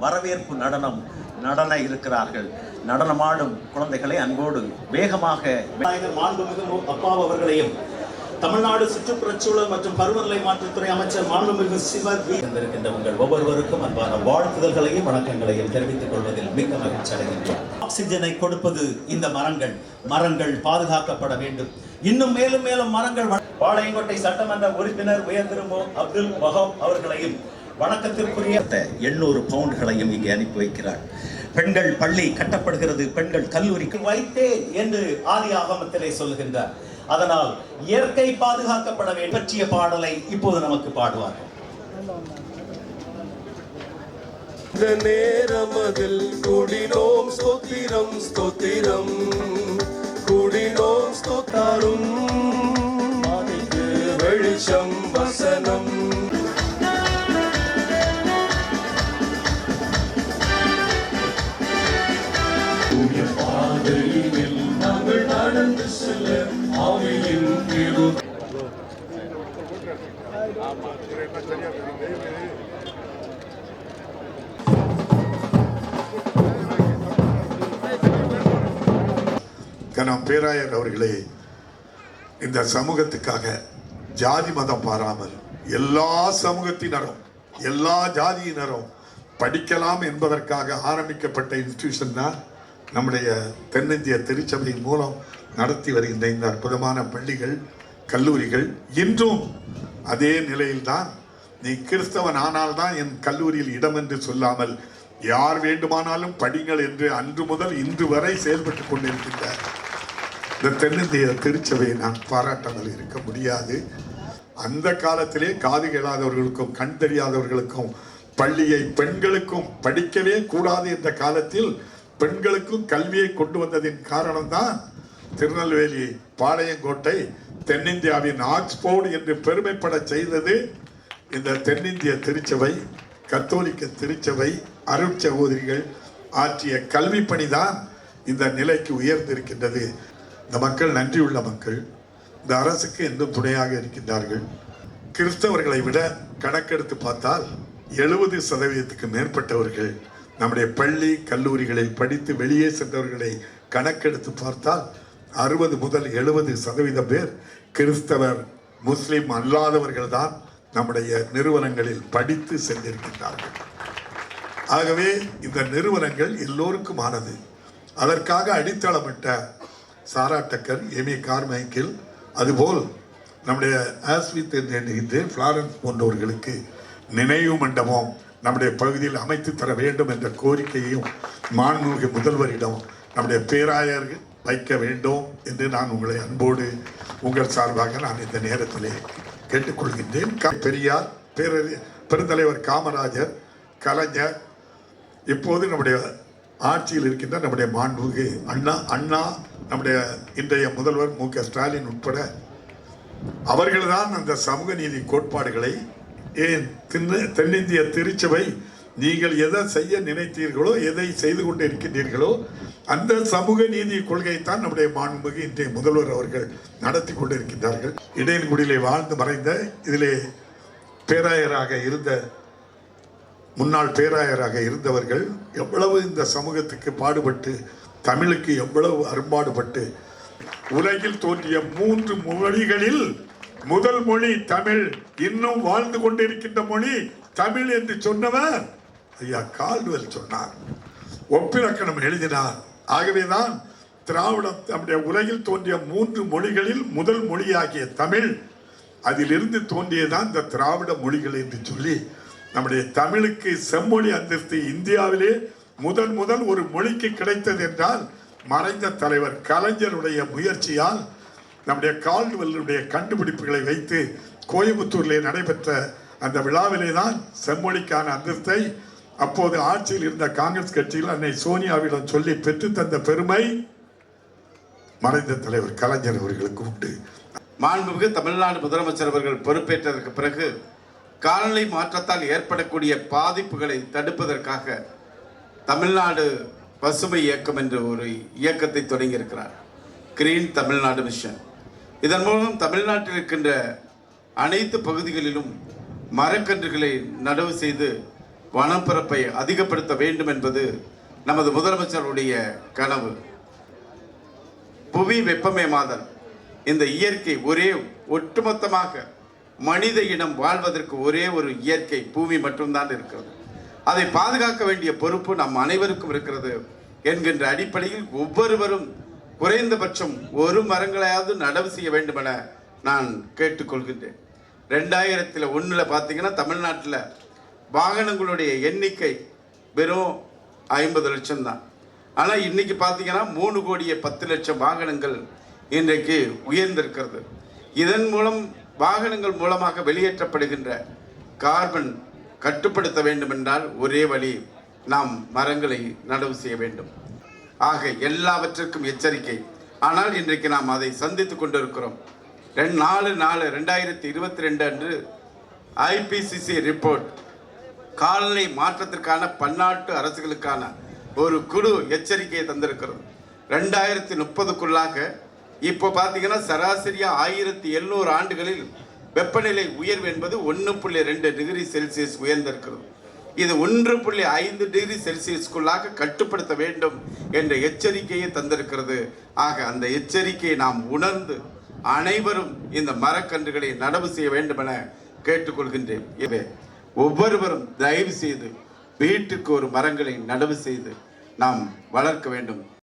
வரவேற்பு நடனம் நடன இருக்கிறார்கள் நடனமாடும் குழந்தைகளை அன்போடு வேகமாக விநாயகர் மாண்புமிகு மு. அப்பாவு அவர்களையும் தமிழ்நாடு சுற்றுப்புறச்சூழல் மற்றும் பருவநிலை மாற்றத்துறை அமைச்சர் மாண்புமிகு சிவ வி. இருந்திருக்கின்ற உங்கள் ஒவ்வொருவருக்கும் அன்பான வாழ்த்துதல்களையும் வணக்கங்களையும் தெரிவித்துக் கொள்வதில் மிக்க மகிழ்ச்சி அடைகின்றோம் ஆக்சிஜனை கொடுப்பது இந்த மரங்கள் மரங்கள் பாதுகாக்கப்பட வேண்டும் இன்னும் மேலும் மேலும் மரங்கள் பாளையங்கோட்டை சட்டமன்ற உறுப்பினர் உயர் திரும்போ அப்துல் வஹாப் அவர்களையும் வணக்கத்திற்குரிய எண்ணூறு பவுண்டுகளையும் இங்கே அனுப்பி வைக்கிறார். பெண்கள் பள்ளி கட்டப்படுகிறது பெண்கள் கல்லூரிக்கு வைத்தேன் என்று ஆதி ஆகமத்திலே சொல்கின்றார் அதனால் இயற்கை பாதுகாக்கப்பட வேண்டும். பற்றிய பாடலை இப்போது நமக்கு பாடுவார்கள் இந்த நேரமதில் கூடினோம் ஸ்தோத்திரம் ஸ்தோத்திரம். கூடினோம் ஸ்தோத்தாரும். செல்ல ஆவியின் கிரு கனம் பேராயர் அவர்களே இந்த சமூகத்துக்காக ஜாதி மதம் பாராமல் எல்லா சமூகத்தினரும் எல்லா ஜாதியினரும் படிக்கலாம் என்பதற்காக ஆரம்பிக்கப்பட்ட இன்ஸ்டியூஷன் தான் நம்முடைய தென்னிந்திய திருச்சபையின் மூலம் நடத்தி வருகின்ற இந்த அற்புதமான பள்ளிகள் கல்லூரிகள் இன்றும் அதே நிலையில்தான். நீ கிறிஸ்தவன் ஆனால்தான் என் கல்லூரியில் இடம் என்று சொல்லாமல் யார் வேண்டுமானாலும் படிங்கள் என்று அன்று முதல் இன்று வரை செயல்பட்டு கொண்டிருக்கின்ற இந்த தென்னிந்திய திருச்சபையை நான் பாராட்டாமல் இருக்க முடியாது. அந்த காலத்திலே காது கேளாதவர்களுக்கும் கண் தெரியாதவர்களுக்கும் பள்ளியை பெண்களுக்கும் படிக்கவே கூடாது என்ற காலத்தில் பெண்களுக்கும் கல்வியை கொண்டு வந்ததின் காரணம்தான் திருநெல்வேலி பாளையங்கோட்டை தென்னிந்தியாவின் ஆக்ஸ்போர்டு என்று பெருமைப்பட செய்தது இந்த தென்னிந்திய திருச்சபை கத்தோலிக்க திருச்சபை அருட்சகோதரிகள் ஆற்றிய கல்வி பணிதான் இந்த நிலைக்கு உயர்ந்திருக்கின்றது. இந்த மக்கள் நன்றியுள்ள மக்கள் இந்த அரசுக்கு இன்னும் துணையாக இருக்கின்றார்கள். கிறிஸ்தவர்களை விட கணக்கெடுத்து பார்த்தால் எழுபது சதவீதத்துக்கு மேற்பட்டவர்கள் நம்முடைய பள்ளி கல்லூரிகளில் படித்து வெளியே சென்றவர்களை கணக்கெடுத்து பார்த்தால் அறுபது முதல் எழுபது சதவீதம் பேர் கிறிஸ்தவர் முஸ்லீம் அல்லாதவர்கள் தான் நம்முடைய நிறுவனங்களில் படித்து சென்றிருக்கின்றார்கள். ஆகவே இந்த நிறுவனங்கள் எல்லோருக்குமானது. அதற்காக அடித்தளமிட்ட சாரா டக்கர் எமி. கார்மைக்கில் அதுபோல் நம்முடைய ஆஸ்வித் என்று எண்ணுகின்றேன் ஃப்ளாரன்ஸ் போன்றவர்களுக்கு நினைவு மண்டபம் நம்முடைய பகுதியில் அமைத்து தர வேண்டும் என்ற கோரிக்கையையும் மாண்புமிகு முதல்வரிடம் நம்முடைய பேராயர்கள் வைக்க வேண்டும் என்று நான் உங்களை அன்போடு உங்கள் சார்பாக நான் இந்த நேரத்திலே கேட்டுக்கொள்கின்றேன். க- பெரியார் பேரறி பெருந்தலைவர் காமராஜர் கலைஞர் இப்போது நம்முடைய ஆட்சியில் இருக்கின்ற நம்முடைய மாண்புமிகு அண்ணா அண்ணா நம்முடைய இன்றைய முதல்வர் மு. க. ஸ்டாலின் உட்பட அவர்கள்தான் அந்த சமூக நீதி கோட்பாடுகளை ஏன் தென்ன தென்னிந்திய திருச்சபை நீங்கள் எதை செய்ய நினைத்தீர்களோ எதை செய்து கொண்டு இருக்கின்றீர்களோ அந்த சமூக நீதி கொள்கையைத்தான் நம்முடைய மாண்புமிகு இன்றைய முதல்வர் அவர்கள் நடத்தி கொண்டிருக்கின்றார்கள். இடையன்குடியிலே வாழ்ந்து மறைந்த இதிலே பேராயராக இருந்த முன்னாள் பேராயராக இருந்தவர்கள் எவ்வளவு இந்த சமூகத்துக்கு பாடுபட்டு தமிழுக்கு எவ்வளவு அரும்பாடுபட்டு உலகில் தோன்றிய மூன்று மொழிகளில் முதல் மொழி தமிழ். இன்னும் வாழ்ந்து கொண்டிருக்கின்ற மொழி தமிழ் என்று சொன்னவர் ஐயா கால்வெல் சொன்னார். ஒப்பிலக்கணம் எழுதினார். ஆகவேதான் திராவிடம் நம்முடைய உலகில் தோன்றிய மூன்று மொழிகளில் முதல் மொழியாகிய தமிழ் அதிலிருந்து தோன்றியதான் இந்த திராவிட மொழிகள் என்று சொல்லி நம்முடைய தமிழுக்கு செம்மொழி அந்தஸ்து இந்தியாவிலே முதன் முதல் ஒரு மொழிக்கு கிடைத்தது என்றால் மறைந்த தலைவர் கலைஞருடைய முயற்சியால் நம்முடைய கால்டுவெல்லுடைய கண்டுபிடிப்புகளை வைத்து கோயம்புத்தூரில் நடைபெற்ற அந்த விழாவிலே தான் செம்மொழிக்கான அந்தஸ்தை அப்போது ஆட்சியில் இருந்த காங்கிரஸ் கட்சியில் அன்னை சோனியாவிடம் சொல்லி பெற்றுத்தந்த பெருமை மறைந்த தலைவர் கலைஞர் அவர்களுக்கு உண்டு மாண்புமிகு தமிழ்நாடு முதலமைச்சர் அவர்கள் பொறுப்பேற்றதற்கு பிறகு காலநிலை மாற்றத்தால் ஏற்படக்கூடிய பாதிப்புகளை தடுப்பதற்காக தமிழ்நாடு பசுமை இயக்கம் என்ற ஒரு இயக்கத்தை தொடங்கியிருக்கிறார். கிரீன் தமிழ்நாடு மிஷன் இதன் மூலம் தமிழ்நாட்டில் இருக்கின்ற அனைத்து பகுதிகளிலும் மரக்கன்றுகளை நடவு செய்து வனப்பரப்பை அதிகப்படுத்த வேண்டும் என்பது நமது முதலமைச்சருடைய கனவு. புவி வெப்பமயமாதல் இந்த இயற்கை ஒரே ஒட்டுமொத்தமாக மனித இனம் வாழ்வதற்கு ஒரே ஒரு இயற்கை பூமி மட்டும்தான் இருக்கிறது. அதை பாதுகாக்க வேண்டிய பொறுப்பு நம் அனைவருக்கும் இருக்கிறது என்கின்ற அடிப்படையில் ஒவ்வொருவரும் குறைந்தபட்சம் ஒரு மரங்களையாவது நடவு செய்ய வேண்டும் என நான் கேட்டுக்கொள்கின்றேன். ரெண்டாயிரத்தில் ஒன்றில் பார்த்தீங்கன்னா தமிழ்நாட்டில் வாகனங்களுடைய எண்ணிக்கை வெறும் ஐம்பது லட்சம் தான் ஆனால் இன்றைக்கி பார்த்தீங்கன்னா மூணு கோடியே பத்து லட்சம் வாகனங்கள் இன்றைக்கு உயர்ந்திருக்கிறது. இதன் மூலம் வாகனங்கள் மூலமாக வெளியேற்றப்படுகின்ற கார்பன் கட்டுப்படுத்த வேண்டும் என்றால் ஒரே வழி நாம் மரங்களை நடவு செய்ய வேண்டும். ஆக எல்லாவற்றிற்கும் எச்சரிக்கை. ஆனால் இன்றைக்கு நாம் அதை சந்தித்து கொண்டிருக்கிறோம். ரெண்டு நாலு நாலு ரெண்டாயிரத்தி இருபத்தி ரெண்டு அன்று ஐபிசிசி ரிப்போர்ட் காலநிலை மாற்றத்திற்கான பன்னாட்டு அரசுகளுக்கான ஒரு குழு எச்சரிக்கையை தந்திருக்கிறது. ரெண்டாயிரத்தி முப்பதுக்குள்ளாக இப்போ பார்த்தீங்கன்னா சராசரியாக ஆயிரத்தி எழுநூறு ஆண்டுகளில் வெப்பநிலை உயர்வு என்பது ஒன்று புள்ளி ரெண்டு டிகிரி செல்சியஸ் உயர்ந்திருக்கிறது. இது ஒன்று புள்ளி ஐந்து டிகிரி செல்சியஸ்க்குள்ளாக கட்டுப்படுத்த வேண்டும் என்ற எச்சரிக்கையை தந்திருக்கிறது. ஆக அந்த எச்சரிக்கையை நாம் உணர்ந்து அனைவரும் இந்த மரக்கன்றுகளை நடவு செய்ய வேண்டும் என கேட்டுக்கொள்கின்றேன். இவை ஒவ்வொருவரும் தயவு செய்து வீட்டுக்கு ஒரு மரங்களை நடவு செய்து நாம் வளர்க்க வேண்டும்.